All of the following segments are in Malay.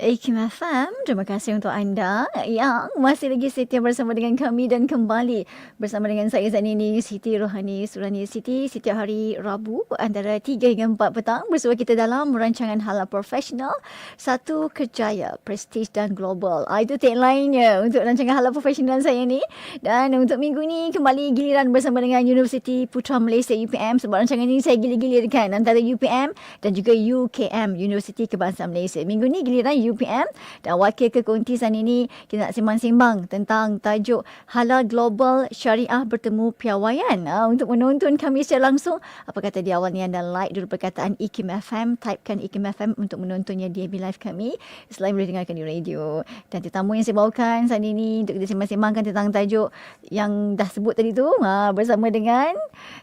Ikim FM, terima kasih untuk anda yang masih lagi setia bersama dengan kami dan kembali bersama dengan saya Zanini Siti Rohani Surani Siti setiap hari Rabu antara 3 hingga 4 petang bersama kita dalam rancangan Halal Profesional Satu Kerjaya Prestige dan Global. Ah, itu tagline-nya untuk rancangan Halal Profesional saya ni. Dan untuk minggu ni kembali giliran bersama dengan Universiti Putra Malaysia UPM sebab rancangan ini saya gilir-gilirkan antara UPM dan juga UKM Universiti Kebangsaan Malaysia. Minggu ni giliran UPM dan wakil kekontisan ini kita nak sembang-sembang tentang tajuk Halal Global Syariah bertemu piawaian. Ha, untuk menonton kami secara langsung, apa kata di awal ni anda like dulu perkataan IKIM FM, typekan IKIM FM untuk menontonnya di FB Live kami selain boleh dengarkan di radio. Dan tetamu yang saya bawakan saat ini untuk kita sembang-sembangkan tentang tajuk yang dah sebut tadi tu ha, bersama dengan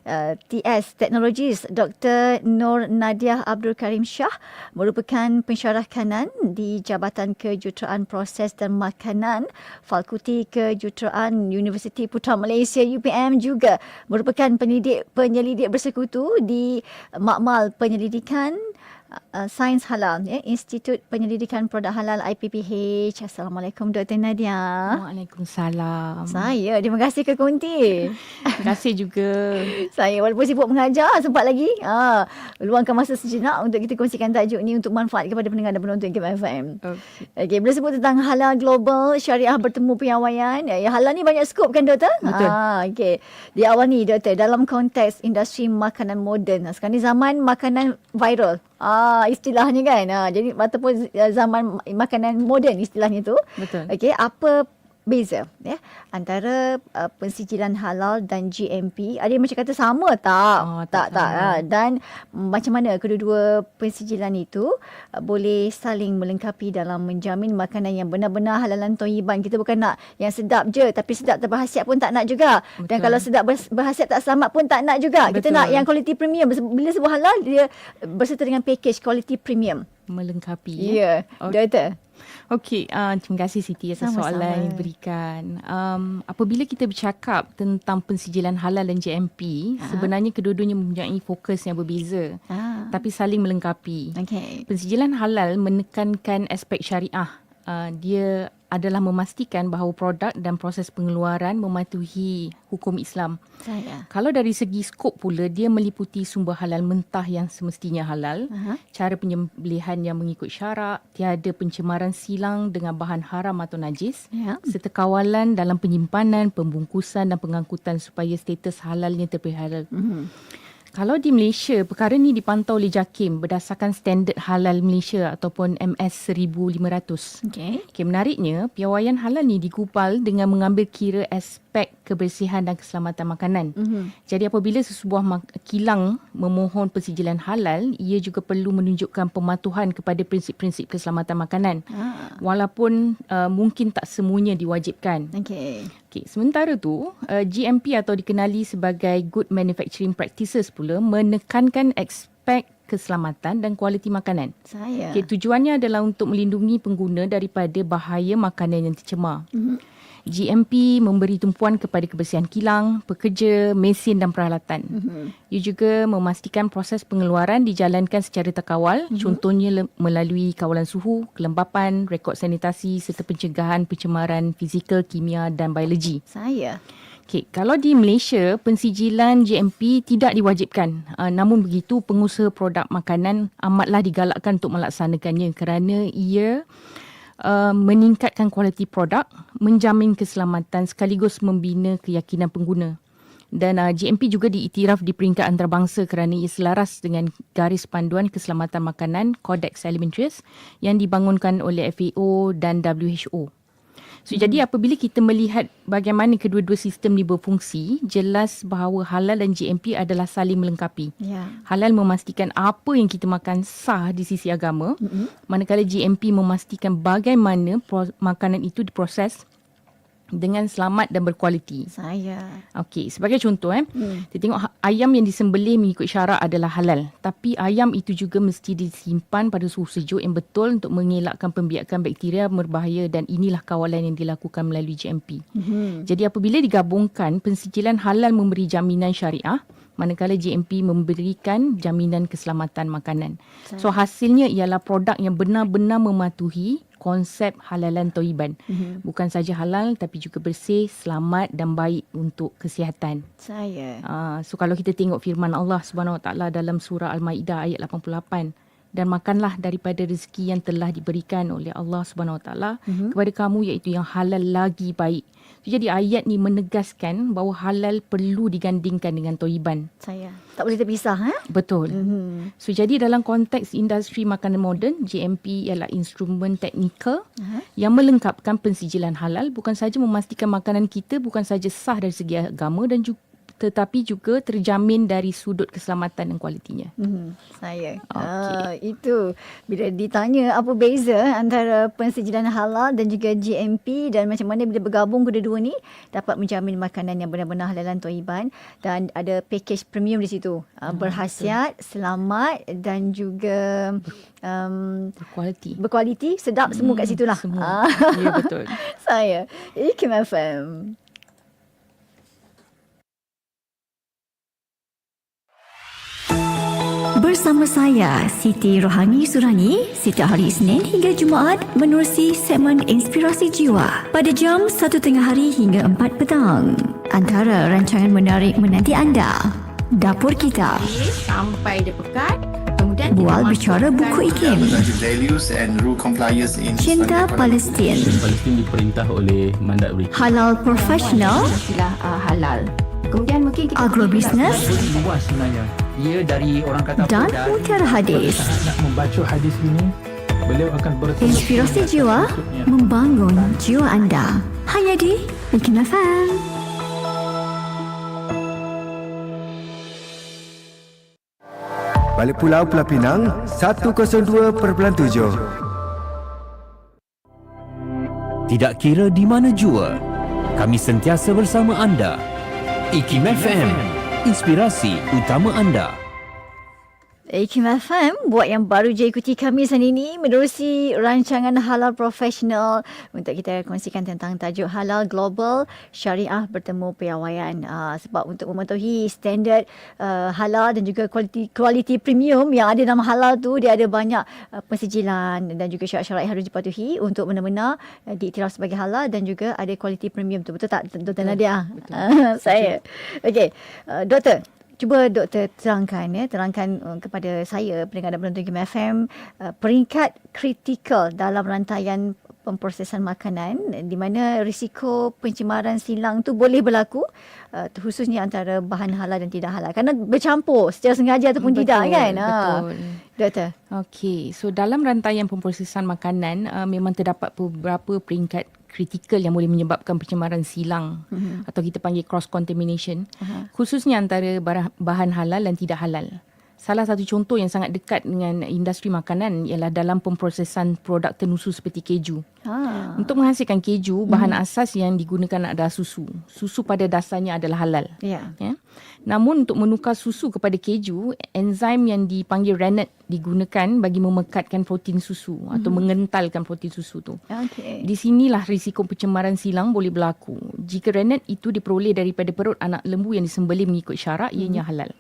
uh, TS Technologies Dr. Nur Nadia Abdul Karim Shah merupakan pensyarah kanan di Jabatan Kejuruteraan Proses dan Makanan Fakulti Kejuruteraan Universiti Putra Malaysia UPM juga merupakan penyelidik penyelidik bersekutu di Makmal Penyelidikan uh, Sains Halal ya Institut Penyelidikan Produk Halal IPPH. Assalamualaikum Dr. Nadia. Waalaikumsalam. Saya terima kasih ke Kunti. Terima kasih juga. Saya walaupun sibuk mengajar sempat lagi ha, luangkan masa sejenak untuk kita kongsikan tajuk ni untuk manfaat kepada pendengar dan penonton KFM. Okay. Okey, bila sebut tentang halal global, syariah bertemu piawaian, ya, halal ni banyak skop kan doktor? Betul. Ha, okey. Di awal ni doktor, dalam konteks industri makanan moden. Sekarang ni zaman makanan viral. Ah, istilahnya kan. Ah, jadi ataupun zaman makanan moden istilahnya tu. Betul. Okey, apa beza ya antara uh, pensijilan halal dan GMP ada yang macam kata sama tak Oh, tak tak tak ah. dan macam mana kedua-dua pensijilan itu uh, boleh saling melengkapi dalam menjamin makanan yang benar-benar halal dan toyiban kita bukan nak yang sedap je tapi sedap tak berhasiat pun tak nak juga dan Betul. kalau sedap berhasiat tak selamat pun tak nak juga kita Betul. nak yang quality premium bila sebut halal dia berserta dengan package quality premium Melengkapi. ya yeah. Okey. doktor Okey, uh, terima kasih Siti atas Sama-sama. soalan yang diberikan. Um, apabila kita bercakap tentang pensijilan halal dan JMP, Ha. sebenarnya kedua-duanya mempunyai fokus yang berbeza ah tapi saling melengkapi. okey Pensijilan halal menekankan aspek syariah. Uh, dia adalah memastikan bahawa produk dan proses pengeluaran mematuhi hukum Islam. saya Kalau dari segi skop pula, dia meliputi sumber halal mentah yang semestinya halal, Aha. cara penyembelihan yang mengikut syarak, tiada pencemaran silang dengan bahan haram atau najis, ya serta kawalan dalam penyimpanan, pembungkusan dan pengangkutan supaya status halalnya terpelihara. Mhm. Kalau di Malaysia, perkara ini dipantau oleh JAKIM berdasarkan standard halal Malaysia ataupun MS 1500. okey Okay, menariknya, piawaian halal ni digupal dengan mengambil kira aspek kebersihan dan keselamatan makanan. Mhm. Jadi apabila sesebuah kilang memohon pensijilan halal, ia juga perlu menunjukkan pematuhan kepada prinsip-prinsip keselamatan makanan. ah Walaupun uh, mungkin tak semuanya diwajibkan. okey Okay, sementara tu, uh, GMP atau dikenali sebagai Good Manufacturing Practices pula menekankan aspek keselamatan dan kualiti makanan. saya Okay, tujuannya adalah untuk melindungi pengguna daripada bahaya makanan yang tercemar. Mhm. GMP memberi tumpuan kepada kebersihan kilang, pekerja, mesin dan peralatan. Mhm. Ia juga memastikan proses pengeluaran dijalankan secara terkawal, contohnya le- melalui kawalan suhu, kelembapan, rekod sanitasi serta pencegahan pencemaran fizikal, kimia dan biologi. saya Okey, kalau di Malaysia, pensijilan GMP tidak diwajibkan. Uh, namun begitu, pengusaha produk makanan amatlah digalakkan untuk melaksanakannya kerana ia uh, meningkatkan kualiti produk, menjamin keselamatan sekaligus membina keyakinan pengguna. Dan uh, GMP juga diiktiraf di peringkat antarabangsa kerana ia selaras dengan garis panduan keselamatan makanan Codex Alimentarius yang dibangunkan oleh FAO dan WHO. So, hmm. Jadi apabila kita melihat bagaimana kedua-dua sistem ni berfungsi, jelas bahawa halal dan GMP adalah saling melengkapi. ya Halal memastikan apa yang kita makan sah di sisi agama, Mhm. manakala GMP memastikan bagaimana pro- makanan itu diproses dengan selamat dan berkualiti. saya Okey, sebagai contoh eh, Hmm. kita tengok ha- ayam yang disembelih mengikut syarak adalah halal. Tapi ayam itu juga mesti disimpan pada suhu sejuk yang betul untuk mengelakkan pembiakan bakteria berbahaya dan inilah kawalan yang dilakukan melalui GMP. Mhm. Jadi apabila digabungkan, pensijilan halal memberi jaminan syariah, manakala GMP memberikan jaminan keselamatan makanan. So hasilnya ialah produk yang benar-benar mematuhi konsep halalan toiban. Mm-hmm. Bukan saja halal tapi juga bersih, selamat dan baik untuk kesihatan. Saya. Uh, so kalau kita tengok firman Allah Subhanahu Wa Taala dalam surah Al-Maidah ayat 88 dan makanlah daripada rezeki yang telah diberikan oleh Allah Subhanahu Wa Taala mm-hmm. kepada kamu iaitu yang halal lagi baik. Jadi ayat ni menegaskan bahawa halal perlu digandingkan dengan toiban. Saya. Tak boleh terpisah eh? Betul. Mm-hmm. So jadi dalam konteks industri makanan moden, GMP ialah instrumen teknikal uh-huh. yang melengkapkan pensijilan halal bukan saja memastikan makanan kita bukan saja sah dari segi agama dan juga tetapi juga terjamin dari sudut keselamatan dan kualitinya. Hmm, saya. Okay. Uh, itu bila ditanya apa beza antara pensijilan halal dan juga GMP dan macam mana bila bergabung kedua-dua ni dapat menjamin makanan yang benar-benar halal dan toiban dan ada package premium di situ. Uh, berhasiat, betul. selamat dan juga um, berkualiti. Berkualiti, sedap hmm, semua kat situ lah. Semua. ya betul. saya. Ikim FM. Bersama saya, Siti Rohani Surani, setiap hari Isnin hingga Jumaat menerusi segmen Inspirasi Jiwa pada jam 1 tengah hari hingga 4 petang. Antara rancangan menarik menanti anda, Dapur Kita. Sampai dia pekat, kemudian Bual bicara buku iklim. Cinta Palestin. Palestin diperintah oleh mandat British. Halal Profesional. Istilah uh, halal. Kemudian mungkin kita agrobisnes luas sebenarnya. Ia dari orang kata dan mutiara hadis. Nak membaca hadis ini, beliau akan bertemu inspirasi jiwa membangun jiwa anda. Hanya di FM. Balik Pulau Pulau Pinang 102.7 Tidak kira di mana jua, kami sentiasa bersama anda IKIM FM, inspirasi utama anda. IKIM FM buat yang baru je ikuti kami saat ini menerusi rancangan halal profesional untuk kita kongsikan tentang tajuk halal global syariah bertemu piawaian uh, sebab untuk mematuhi standard uh, halal dan juga kualiti kualiti premium yang ada dalam halal tu dia ada banyak uh, pensijilan dan juga syarat-syarat yang harus dipatuhi untuk benar-benar uh, diiktiraf sebagai halal dan juga ada kualiti premium tu betul tak Dr. Nadia? Uh, saya. Okey. Uh, doktor Cuba doktor terangkan ya, terangkan uh, kepada saya pendengar dan penonton Game FM uh, peringkat kritikal dalam rantaian pemprosesan makanan di mana risiko pencemaran silang tu boleh berlaku uh, khususnya antara bahan halal dan tidak halal kerana bercampur secara sengaja ataupun betul, tidak kan. Ha. Betul. Doktor. Okey, so dalam rantaian pemprosesan makanan uh, memang terdapat beberapa peringkat kritikal yang boleh menyebabkan pencemaran silang uh-huh. atau kita panggil cross contamination uh-huh. khususnya antara bahan halal dan tidak halal. Salah satu contoh yang sangat dekat dengan industri makanan ialah dalam pemprosesan produk tenusu seperti keju. Ha. Untuk menghasilkan keju, bahan hmm. asas yang digunakan adalah susu. Susu pada dasarnya adalah halal. Ya. ya. Namun untuk menukar susu kepada keju, enzim yang dipanggil rennet digunakan bagi memekatkan protein susu hmm. atau mengentalkan protein susu tu. Okay. Di sinilah risiko pencemaran silang boleh berlaku. Jika rennet itu diperoleh daripada perut anak lembu yang disembelih mengikut syarak, hmm. ianya halal.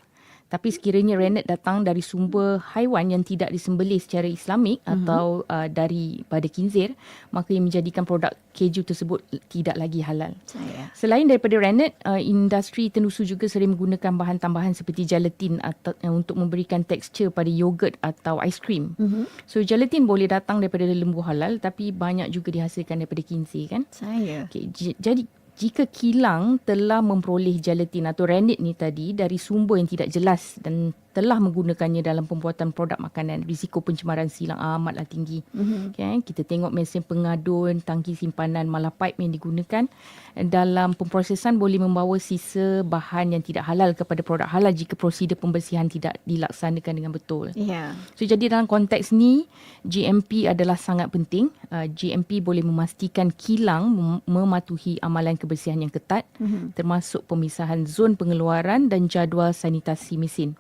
Tapi sekiranya rennet datang dari sumber haiwan yang tidak disembelih secara islamik mm-hmm. atau uh, daripada kinzir, maka yang menjadikan produk keju tersebut tidak lagi halal. Saya. Selain daripada rennet, uh, industri tenusu juga sering menggunakan bahan tambahan seperti gelatin atau uh, untuk memberikan tekstur pada yogurt atau aiskrim. Mm-hmm. So gelatin boleh datang daripada lembu halal tapi banyak juga dihasilkan daripada kinzir kan? Saya. Okay, j- jadi jika kilang telah memperoleh gelatin atau rennet ni tadi dari sumber yang tidak jelas dan telah menggunakannya dalam pembuatan produk makanan, risiko pencemaran silang amatlah tinggi. Mm-hmm. Okay, kita tengok mesin pengadun, tangki simpanan, malah pipe yang digunakan dalam pemprosesan boleh membawa sisa bahan yang tidak halal kepada produk halal jika prosedur pembersihan tidak dilaksanakan dengan betul. Yeah. So jadi dalam konteks ni GMP adalah sangat penting. Uh, GMP boleh memastikan kilang mem- mematuhi amalan kebersihan yang ketat mm-hmm. termasuk pemisahan zon pengeluaran dan jadual sanitasi mesin.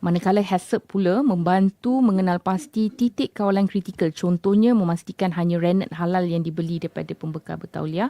Manakala HACCP pula membantu mengenal pasti titik kawalan kritikal. Contohnya memastikan hanya rennet halal yang dibeli daripada pembekal bertauliah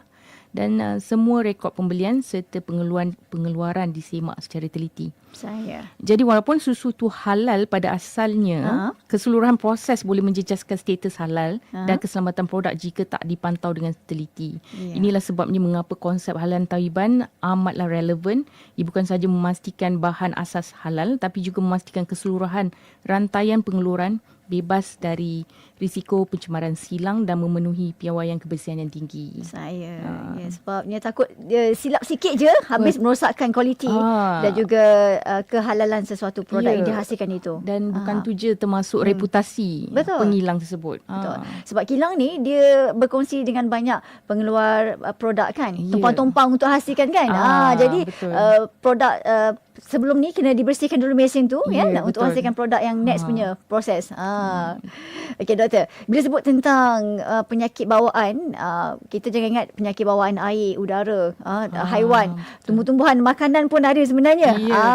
dan uh, semua rekod pembelian serta pengeluaran pengeluaran disemak secara teliti. Saya. Jadi walaupun susu tu halal pada asalnya, Ha? keseluruhan proses boleh menjejaskan status halal Ha? dan keselamatan produk jika tak dipantau dengan teliti. Ya. Inilah sebabnya mengapa konsep halal tauiban amatlah relevan. Ia bukan sahaja memastikan bahan asas halal tapi juga memastikan keseluruhan rantaian pengeluaran bebas dari risiko pencemaran silang dan memenuhi piawaian kebersihan yang tinggi. Saya. Ah. Ya, sebabnya takut dia silap sikit je habis merosakkan kualiti Ah. dan juga uh, kehalalan sesuatu produk Ya. yang dihasilkan itu. Dan bukan Ah. tu je termasuk reputasi Betul. pengilang tersebut. Betul. Sebab kilang ni dia berkongsi dengan banyak pengeluar uh, produk kan. Ya. Tumpang-tumpang untuk hasilkan kan. Ah, Ah, jadi betul. uh, produk uh, sebelum ni kena dibersihkan dulu mesin tu ya, Ya, untuk betul. hasilkan produk yang next Ah. punya proses. Ah. Okey doktor, bila sebut tentang uh, penyakit bawaan, uh, kita jangan ingat penyakit bawaan air, udara, uh, Ah, haiwan, tumbuh-tumbuhan, makanan pun ada sebenarnya. Ya, ah,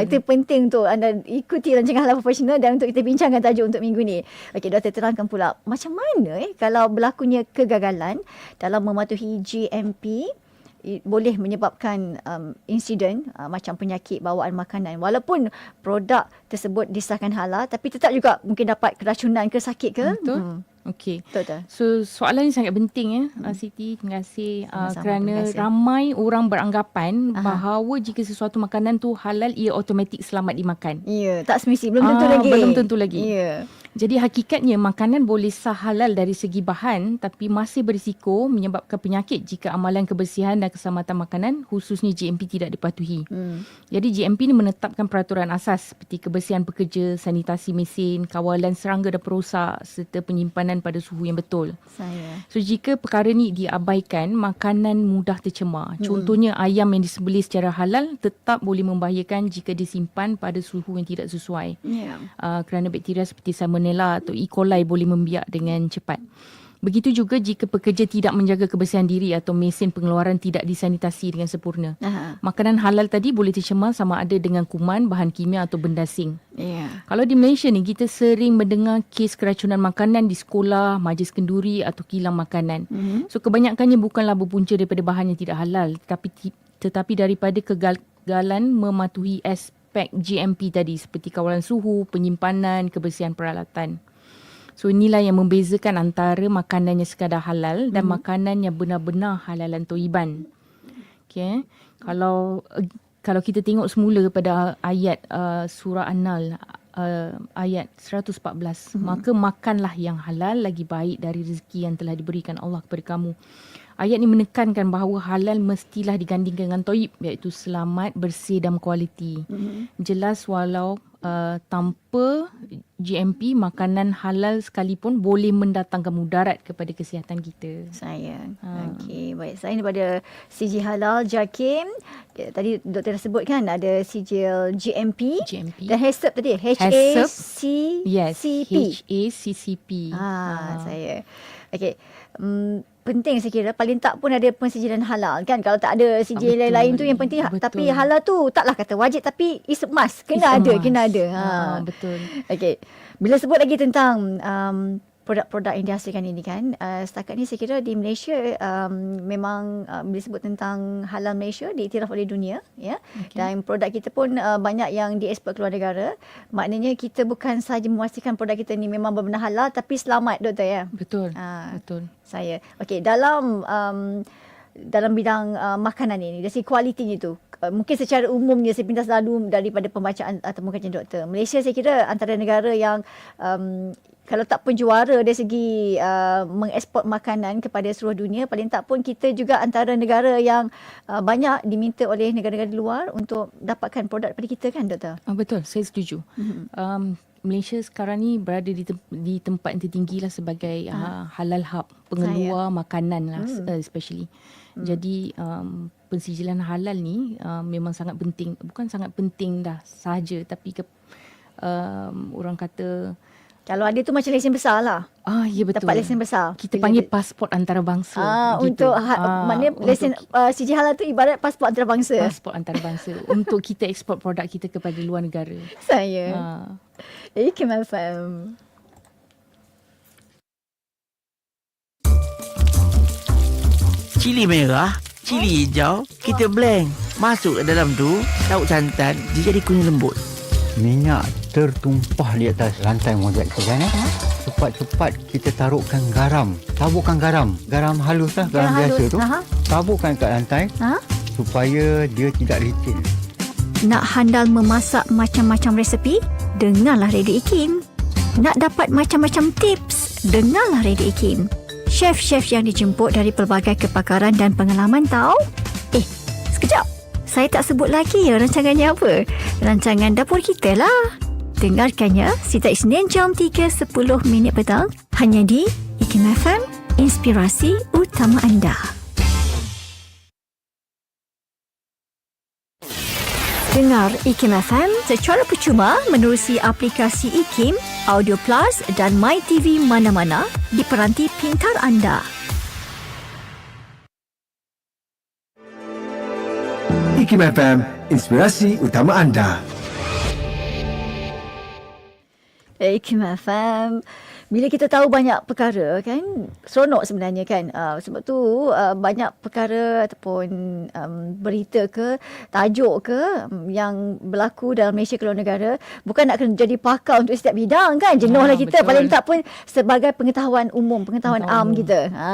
betul. itu penting tu anda ikuti rancangan halal profesional dan untuk kita bincangkan tajuk untuk minggu ni. Okey doktor terangkan pula macam mana eh kalau berlakunya kegagalan dalam mematuhi GMP boleh menyebabkan um, insiden uh, macam penyakit bawaan makanan walaupun produk tersebut disahkan halal tapi tetap juga mungkin dapat keracunan ke sakit ke Betul. hmm. Okey. So soalan ni sangat penting ya hmm. Siti terima kasih uh, Sama-sama, kerana terima kasih. ramai orang beranggapan Aha. bahawa jika sesuatu makanan tu halal ia automatik selamat dimakan. ya tak semesti belum tentu Ah, lagi belum tentu lagi. ya Jadi hakikatnya makanan boleh sah halal dari segi bahan tapi masih berisiko menyebabkan penyakit jika amalan kebersihan dan keselamatan makanan khususnya GMP tidak dipatuhi. hmm. Jadi GMP ni menetapkan peraturan asas seperti kebersihan pekerja, sanitasi mesin, kawalan serangga dan perosak serta penyimpanan pada suhu yang betul. saya So jika perkara ni diabaikan, makanan mudah tercemar. Contohnya ayam yang disembelih secara halal tetap boleh membahayakan jika disimpan pada suhu yang tidak sesuai. ya Uh, kerana bakteria seperti Salmonella atau E. coli boleh membiak dengan cepat. Begitu juga jika pekerja tidak menjaga kebersihan diri atau mesin pengeluaran tidak disanitasi dengan sempurna. Aha. Makanan halal tadi boleh tercemar sama ada dengan kuman, bahan kimia atau benda asing. ya Kalau di Malaysia ni kita sering mendengar kes keracunan makanan di sekolah, majlis kenduri atau kilang makanan. Mhm. So kebanyakannya bukanlah berpunca daripada bahan yang tidak halal tetapi tetapi daripada kegagalan mematuhi aspek GMP tadi seperti kawalan suhu, penyimpanan, kebersihan peralatan. So inilah yang membezakan antara makanan yang sekadar halal dan makanan yang benar-benar halalan toiban. Okay. Kalau uh, kalau kita tengok semula pada ayat uh, surah An-Nahl uh, ayat 114 mm-hmm. maka makanlah yang halal lagi baik dari rezeki yang telah diberikan Allah kepada kamu. Ayat ni menekankan bahawa halal mestilah digandingkan dengan toib iaitu selamat, bersih dan kualiti. Mm-hmm. Jelas walau uh, tanpa GMP makanan halal sekalipun boleh mendatangkan mudarat kepada kesihatan kita. Saya. Ha. Okey, baik. Saya daripada CJ Halal Jakim. Ya, Tadi doktor sebut kan ada sijil GMP. GMP. Dan HACCP tadi. HACCP. H-A-C-C-P. Yes, H-A-C-C-P. Ah, saya. Okey. Hmm, penting saya kira paling tak pun ada pensijilan halal kan kalau tak ada sijil betul. lain-lain tu yang penting Betul. tapi halal tu taklah kata wajib tapi is must kena It's ada must. kena ada ha Ah, betul. Okey. Bila sebut lagi tentang um, produk-produk yang dihasilkan ini kan, uh, setakat ni saya kira di Malaysia um, memang uh, bila sebut tentang halal Malaysia diiktiraf oleh dunia ya. Okay. Dan produk kita pun uh, banyak yang dieksport keluar negara. Maknanya kita bukan sahaja memastikan produk kita ni memang benar halal tapi selamat doktor ya. Betul. Ah. Betul. Saya. Okey, dalam um, dalam bidang uh, makanan ini, dari segi kualitinya tu, uh, mungkin secara umumnya saya pintas selalu daripada pembacaan atau kajian doktor. Malaysia saya kira antara negara yang um, kalau tak pun juara dari segi uh, mengeksport makanan kepada seluruh dunia, paling tak pun kita juga antara negara yang uh, banyak diminta oleh negara-negara luar untuk dapatkan produk daripada kita kan doktor? Ah, betul, saya setuju. Mhm. Um, Malaysia sekarang ni berada di, tem- di tempat yang tertinggi lah sebagai uh, halal hub pengeluar makanan lah Hmm. uh, especially. Jadi um, pensijilan halal ni uh, memang sangat penting. Bukan sangat penting dah sahaja tapi ke, um, orang kata Kalau ada tu macam lesen besar lah. ah ya betul. Dapat lesen besar. Kita Bila- panggil pasport antarabangsa. Ah, gitu. untuk ha, Ah, maknanya untuk lesen uh, CJ halal tu ibarat pasport antarabangsa. pasport antarabangsa untuk kita ekspor produk kita kepada luar negara. Saya. Ah. Ikim FM. cili merah, cili hijau, kita blend. Masuk ke dalam tu, lauk santan, dia jadi kunyit lembut. Minyak tertumpah di atas lantai mojak kita kan eh? Cepat-cepat kita taruhkan garam. Taburkan garam. Garam halus lah. Garam, biasa halus. tu. Aha. Taburkan kat lantai Ha? supaya dia tidak licin. Nak handal memasak macam-macam resepi? Dengarlah Radio Ikim. Nak dapat macam-macam tips? Dengarlah Radio Ikim. Chef-chef yang dijemput dari pelbagai kepakaran dan pengalaman tahu? Eh. Saya tak sebut lagi ya rancangannya apa. Rancangan dapur kita lah. Dengarkannya setiap Isnin jam 3.10 minit petang hanya di Ikim FM, inspirasi utama anda. Dengar IKIM FM secara percuma menerusi aplikasi IKIM, Audio Plus dan My TV mana-mana di peranti pintar anda. IKIM FM, inspirasi utama anda. IKIM FM. Bila kita tahu banyak perkara kan, seronok sebenarnya kan. Uh, sebab tu uh, banyak perkara ataupun um, berita ke, tajuk ke um, yang berlaku dalam Malaysia ke luar negara. Bukan nak kena jadi pakar untuk setiap bidang kan. Jenuh Ah, lah kita. betul. Paling tak pun sebagai pengetahuan umum, pengetahuan Pengetahuan am umum. kita. Ha.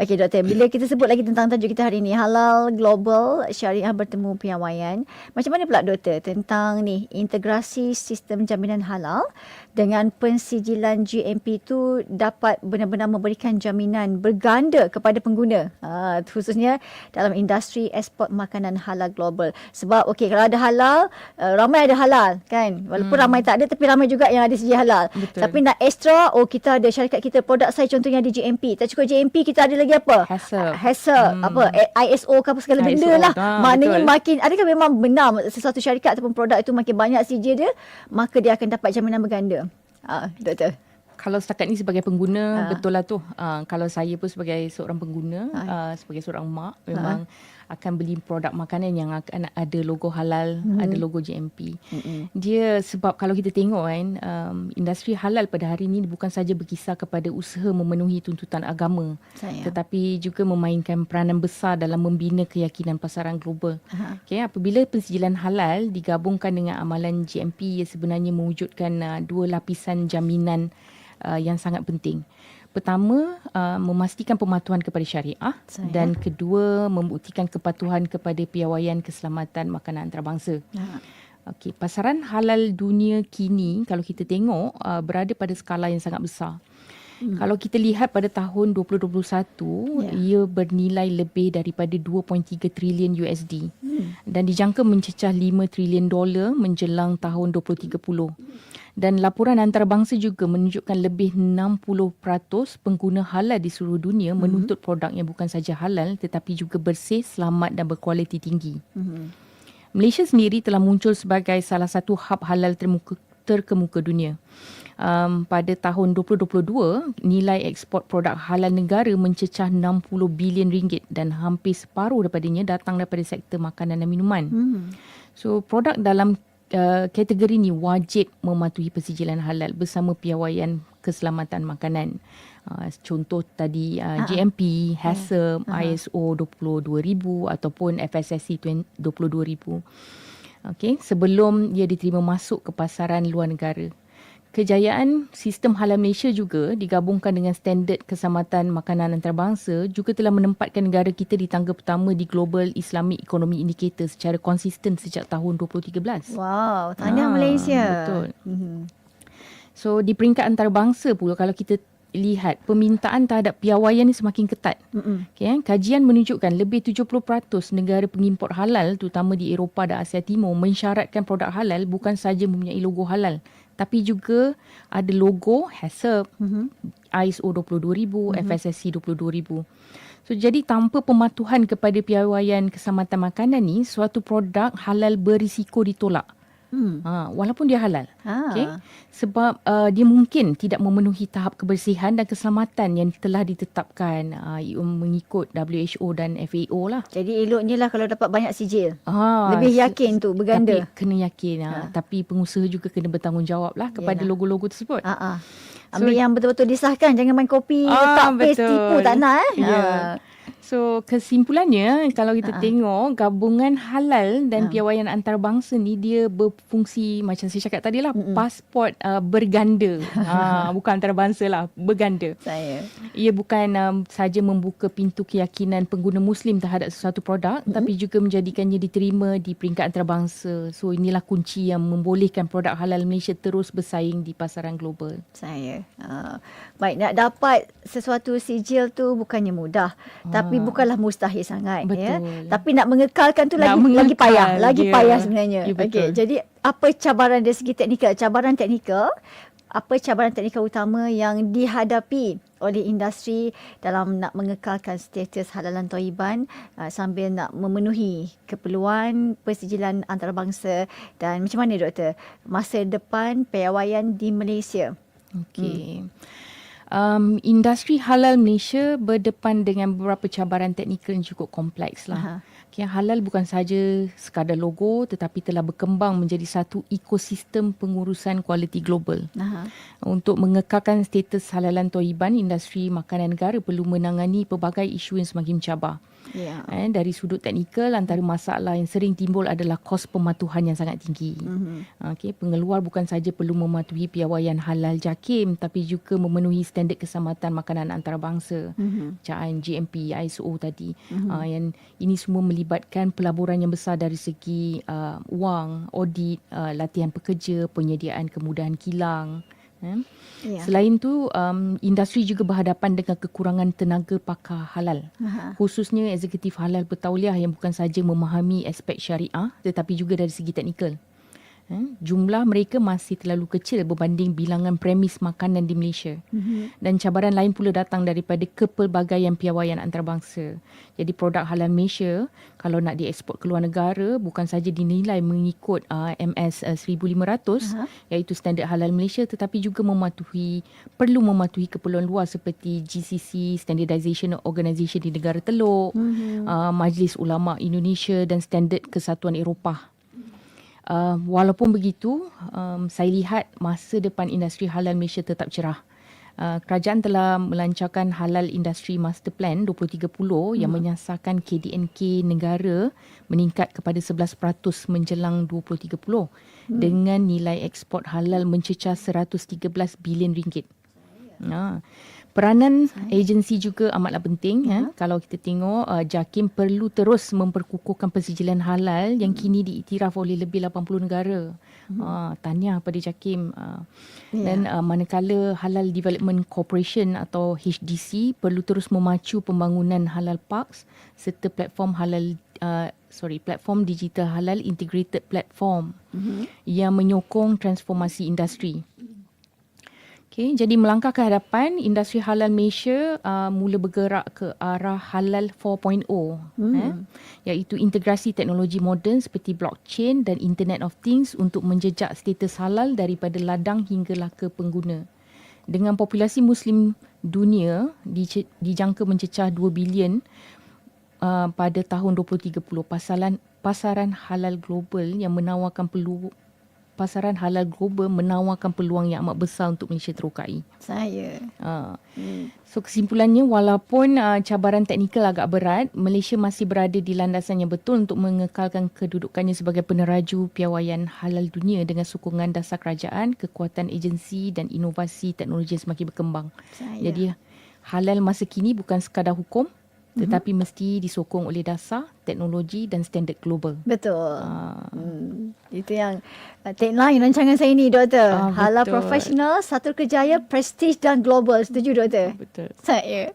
Okey doktor, bila kita sebut lagi tentang tajuk kita hari ini, halal global syariah bertemu piawaian. Macam mana pula doktor tentang ni integrasi sistem jaminan halal dengan pensijilan GMP itu dapat benar-benar memberikan jaminan berganda kepada pengguna. Ha, khususnya dalam industri ekspor makanan halal global. Sebab okey kalau ada halal, uh, ramai ada halal kan. Walaupun hmm. ramai tak ada tapi ramai juga yang ada segi halal. Betul. Tapi nak extra, oh kita ada syarikat kita produk saya contohnya ada GMP. Tak cukup GMP kita ada lagi apa? HACCP. HACCP. Hmm. Apa? eh, ISO ke apa segala benda ISO, lah. ah, Maknanya betul. makin, adakah memang benar sesuatu syarikat ataupun produk itu makin banyak CJ dia, maka dia akan dapat jaminan berganda. Ah, doktor. Kalau setakat ni sebagai pengguna Ah. betul lah tu. Uh, kalau saya pun sebagai seorang pengguna, Ah. uh, sebagai seorang mak memang akan beli produk makanan yang akan ada logo halal, Mhm. ada logo GMP. Mm-mm. Dia sebab kalau kita tengok kan um, industri halal pada hari ini bukan saja berkisar kepada usaha memenuhi tuntutan agama Saya. tetapi juga memainkan peranan besar dalam membina keyakinan pasaran global. Aha. Okay, apabila pensijilan halal digabungkan dengan amalan GMP ia sebenarnya mewujudkan uh, dua lapisan jaminan uh, yang sangat penting. Pertama, uh, memastikan pematuhan kepada syariah Saya. dan kedua, membuktikan kepatuhan kepada piawaian keselamatan makanan antarabangsa. Ha. Okey, pasaran halal dunia kini kalau kita tengok uh, berada pada skala yang sangat besar. Hmm. Kalau kita lihat pada tahun 2021, Ya. ia bernilai lebih daripada 2.3 trilion USD Hmm. dan dijangka mencecah 5 trilion dolar menjelang tahun 2030. Dan laporan antarabangsa juga menunjukkan lebih 60% pengguna halal di seluruh dunia Hmm. menuntut produk yang bukan saja halal tetapi juga bersih, selamat dan berkualiti tinggi. Mhm. Malaysia sendiri telah muncul sebagai salah satu hub halal termuka, terkemuka dunia. Um, pada tahun 2022, nilai ekspor produk halal negara mencecah 60 bilion ringgit dan hampir separuh daripadanya datang daripada sektor makanan dan minuman. Hmm. So produk dalam uh, kategori ni wajib mematuhi pensijilan halal bersama piawaian keselamatan makanan. Uh, contoh tadi uh, GMP, HACCP, ISO 22000 ataupun FSSC 22000. Okey, sebelum ia diterima masuk ke pasaran luar negara. Kejayaan sistem halal Malaysia juga digabungkan dengan standard keselamatan makanan antarabangsa juga telah menempatkan negara kita di tangga pertama di Global Islamic Economy Indicator secara konsisten sejak tahun 2013. Wow, tahniah Ah, Malaysia. betul. Mhm. So di peringkat antarabangsa pula kalau kita lihat permintaan terhadap piawaian ni semakin ketat. Mm-mm. Okay, eh. kajian menunjukkan lebih 70% negara pengimport halal terutama di Eropah dan Asia Timur mensyaratkan produk halal bukan sahaja mempunyai logo halal tapi juga ada logo HACCP, Mhm. ISO 22000, FSSC 22000. So jadi tanpa pematuhan kepada piawaian keselamatan makanan ni suatu produk halal berisiko ditolak. Hmm. Ha, walaupun dia halal. Ah. Okay? Sebab uh, dia mungkin tidak memenuhi tahap kebersihan dan keselamatan yang telah ditetapkan uh, mengikut WHO dan FAO lah. Jadi eloknya lah kalau dapat banyak sijil. Ah, Lebih yakin tu berganda. Tapi kena yakin. Ha. Tapi pengusaha juga kena bertanggungjawab lah kepada Yalah. logo-logo tersebut. Ah, ah. Ambil yang betul-betul disahkan. Jangan main kopi, Ah, letak paste, betul. tipu. Tak nak eh. Ya. Ah. So kesimpulannya kalau kita Ha-ha. tengok gabungan halal dan Ha. piawaian antarabangsa ni dia berfungsi macam saya cakap tadi lah Mm-mm. pasport uh, berganda. ha, bukan antarabangsa lah, berganda. Saya. Ia bukan um, saja membuka pintu keyakinan pengguna muslim terhadap sesuatu produk Mm-mm. tapi juga menjadikannya diterima di peringkat antarabangsa. So inilah kunci yang membolehkan produk halal Malaysia terus bersaing di pasaran global. Saya. Uh, baik, nak dapat sesuatu sijil tu bukannya mudah. Tapi bukanlah mustahil sangat. Ya? Ah. Betul. Tapi nak mengekalkan tu Nak lagi, lagi mengekal payah. Lagi dia. payah sebenarnya. Ya, betul. Okey, jadi apa cabaran dari segi teknikal? Cabaran teknikal, apa cabaran teknikal utama yang dihadapi oleh industri dalam nak mengekalkan status halalan toiban uh, sambil nak memenuhi keperluan persijilan antarabangsa dan macam mana doktor masa depan piawaian di Malaysia? Okey. Um, industri halal Malaysia berdepan dengan beberapa cabaran teknikal yang cukup kompleks lah. Okay, halal bukan sahaja sekadar logo tetapi telah berkembang menjadi satu ekosistem pengurusan kualiti global. Aha. Untuk mengekalkan status halalan toiban, industri makanan negara perlu menangani pelbagai isu yang semakin mencabar. Ya. Eh, dari sudut teknikal, antara masalah yang sering timbul adalah kos pematuhan yang sangat tinggi. Mhm. Okey, pengeluar bukan saja perlu mematuhi piawaian halal JAKIM tapi juga memenuhi standard keselamatan makanan antarabangsa. Mhm. Caan GMP, ISO tadi. Mhm. Uh, yang ini semua melibatkan pelaburan yang besar dari segi uh, wang, audit, uh, latihan pekerja, penyediaan kemudahan kilang. Eh. Ya. Selain tu, um, industri juga berhadapan dengan kekurangan tenaga pakar halal. Aha. Khususnya eksekutif halal bertauliah yang bukan saja memahami aspek syariah tetapi juga dari segi teknikal. Eh, jumlah mereka masih terlalu kecil berbanding bilangan premis makanan di Malaysia. Mhm. Dan cabaran lain pula datang daripada kepelbagaian piawaian antarabangsa. Jadi produk halal Malaysia kalau nak dieksport ke luar negara bukan saja dinilai mengikut uh, MS uh, 1500 Aha. iaitu standard halal Malaysia tetapi juga mematuhi perlu mematuhi keperluan luar seperti GCC Standardization Organisation di negara Teluk, Mhm. uh, Majlis Ulama Indonesia dan Standard Kesatuan Eropah. Uh, walaupun begitu, um, saya lihat masa depan industri halal Malaysia tetap cerah. Uh, kerajaan telah melancarkan Halal Industry Master Plan 2030 hmm. yang menyasarkan KDNK negara meningkat kepada 11% menjelang 2030 hmm. dengan nilai ekspor halal mencecah 113 bilion ringgit. Ha. Peranan agensi juga amatlah penting. Ya. Kalau kita tengok, uh, JAKIM perlu terus memperkukuhkan persijilan halal yang kini diiktiraf oleh lebih 80 negara. Ha, tahniah pada JAKIM. Uh, Ya. Dan uh, manakala Halal Development Corporation atau HDC perlu terus memacu pembangunan halal parks serta platform halal uh, sorry platform digital halal integrated platform Mhm. yang menyokong transformasi industri. Okay, jadi melangkah ke hadapan, industri halal Malaysia uh, mula bergerak ke arah halal 4.0 Hmm. eh, iaitu integrasi teknologi moden seperti blockchain dan Internet of Things untuk menjejak status halal daripada ladang hinggalah ke pengguna. Dengan populasi Muslim dunia dijangka mencecah 2 bilion uh, pada tahun 2030, pasaran pasaran halal global yang menawarkan peluang pasaran halal global menawarkan peluang yang amat besar untuk Malaysia terokai. Saya. Uh, Hmm. so kesimpulannya walaupun uh, cabaran teknikal agak berat, Malaysia masih berada di landasan yang betul untuk mengekalkan kedudukannya sebagai peneraju piawaian halal dunia dengan sokongan dasar kerajaan, kekuatan agensi dan inovasi teknologi yang semakin berkembang. Saya. Jadi halal masa kini bukan sekadar hukum tetapi mesti disokong oleh dasar, teknologi dan standard global. Betul. Ah. Hmm. Itu yang uh, tagline rancangan saya ni, Doktor. Ah, Halal betul. profesional, satu kerjaya, prestige dan global. Setuju, Doktor? Betul. Saya.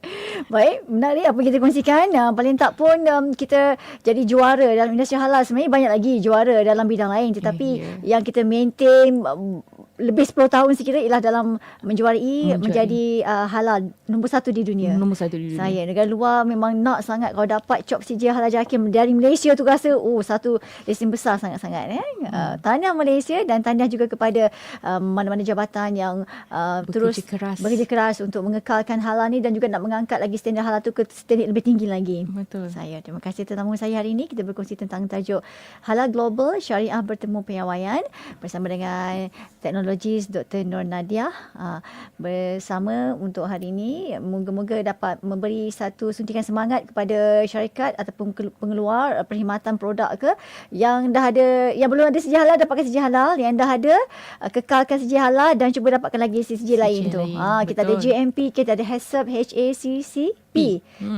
Baik, menarik apa kita kongsikan. Uh, paling tak pun um, kita jadi juara dalam industri halal. Sebenarnya banyak lagi juara dalam bidang lain. Tetapi Ya, yang kita maintain um, lebih 10 tahun sekira ialah dalam menjuarai, Menjuarai. menjadi uh, halal nombor satu di dunia. Nombor satu di dunia. Saya negara luar memang nak sangat kalau dapat cop CJ halal jakim dari Malaysia tu rasa oh satu lesen besar sangat-sangat eh. Hmm. Uh, tahniah Malaysia dan tahniah juga kepada um, mana-mana jabatan yang uh, Bekerja terus keras. bekerja keras untuk mengekalkan halal ni dan juga nak mengangkat lagi standard halal tu ke standard lebih tinggi lagi. Betul. Saya terima kasih tetamu saya hari ini kita berkongsi tentang tajuk Halal Global Syariah Bertemu Piawaian bersama dengan Teknologis Dr. Nur Nadia uh, bersama untuk hari ini. Moga-moga dapat memberi satu suntikan semangat kepada syarikat ataupun pengeluar uh, perkhidmatan produk ke yang dah ada yang belum ada sedia halal dapatkan sedia halal, yang dah ada uh, kekalkan sedia halal dan cuba dapatkan lagi sedia lain tu. lain, Ah kita ada. JMP, kita ada HACCP, HACCP.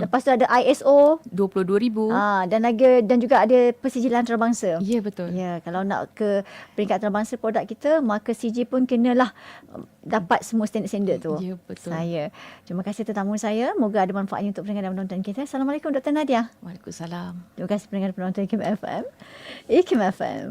Lepas tu ada ISO 22,000. ah dan lagi dan juga ada persijilan antarabangsa. Ya, betul. Ya, kalau nak ke peringkat antarabangsa produk kita, maka CJ pun kenalah um, dapat semua standard-standard tu. Ya, betul. Saya. Terima kasih tetamu saya. Moga ada manfaatnya untuk pendengar dan penonton kita. Assalamualaikum Dr. Nadia. Waalaikumsalam. Terima kasih pendengar dan penonton IKIM FM. IKIM FM.